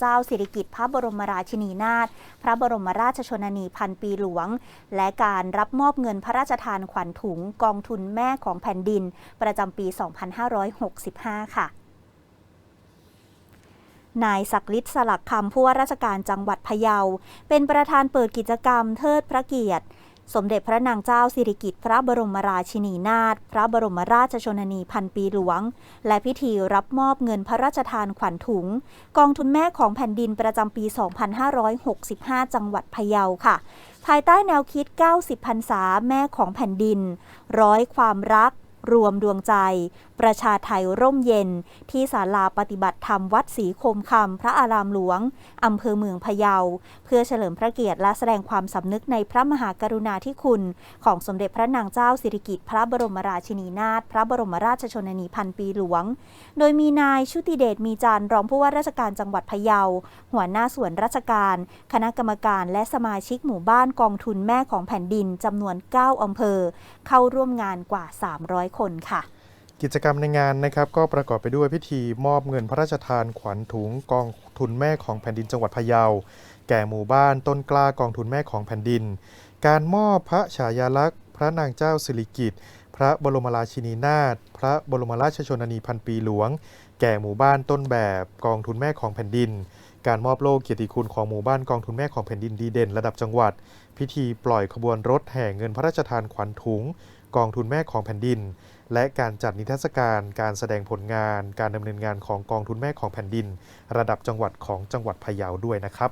เจ้าสิริกิติ์พระบรมราชินีนาถพระบรมราชชนนีพันปีหลวง และการรับมอบเงินพระราชทานขวัญถุงกองทุนแม่ของแผ่นดิน ประจำปี 2565 ค่ะนายศักดิ์ฤทธิ์สลักคำผู้ว่าราชการจังหวัดพะเยา เป็นประธานเปิดกิจกรรมเทิดพระเกียรติ สมเด็จพระนางเจ้าสิริกิติ์พระบรมราชินีนาถพระบรมราชชนนีพันปีหลวง และพิธีรับมอบเงินพระราชทานขวัญถุง กองทุนแม่ของแผ่นดินประจำปี 2565 จังหวัดพะเยาค่ะ ภายใต้แนวคิด 90พรรษาแม่ของแผ่นดิน ร้อยความรัก รวมดวงใจ ประชาไทยร่มเย็น ที่ศาลาปฏิบัติธรรมวัดศรีโคมคำพระอารามหลวง อำเภอเมืองพะเยา เพื่อเฉลิมพระเกียรติและแสดงความสำนึกในพระมหากรุณาธิคุณ ของสมเด็จพระนางเจ้าสิริกิติ์พระบรมราชินีนาถพระบรมราชชนนีพันปีหลวง โดยมีนายชุติเดชมีจันทร์รองผู้ว่าราชการจังหวัดพะเยา หัวหน้าส่วนราชการ คณะกรรมการและสมาชิกหมู่บ้านกองทุนแม่ของแผ่นดินจำนวน 9อำเภอ เข้าร่วมงานกว่า 300คนค่ะ กิจกรรมในงานนะครับก็ประกอบไปด้วยพิธีมอบเงินพระราชทานขวัญถุงกองทุนแม่ของแผ่นดินจังหวัดพะเยา แก่หมู่บ้านต้นกล้ากองทุนแม่ของแผ่นดิน การมอบพระฉายาลักษณ์ พระนางเจ้าสิริกิติ์พระบรมราชินีนาถพระบรมราชชนนีพันปีหลวง แก่หมู่บ้านต้นแบบกองทุนแม่ของแผ่นดิน การมอบโล่เกียรติคุณของหมู่บ้านกองทุนแม่ของแผ่นดินดีเด่น ระดับจังหวัด พิธีปล่อยขบวนรถแห่เงินพระราชทานขวัญถุง กองทุนแม่ของแผ่นดิน และการจัดนิทรรศการการแสดงผลงาน การดำเนินงานของกองทุนแม่ของแผ่นดิน ระดับจังหวัดของจังหวัดพะเยาด้วยนะครับ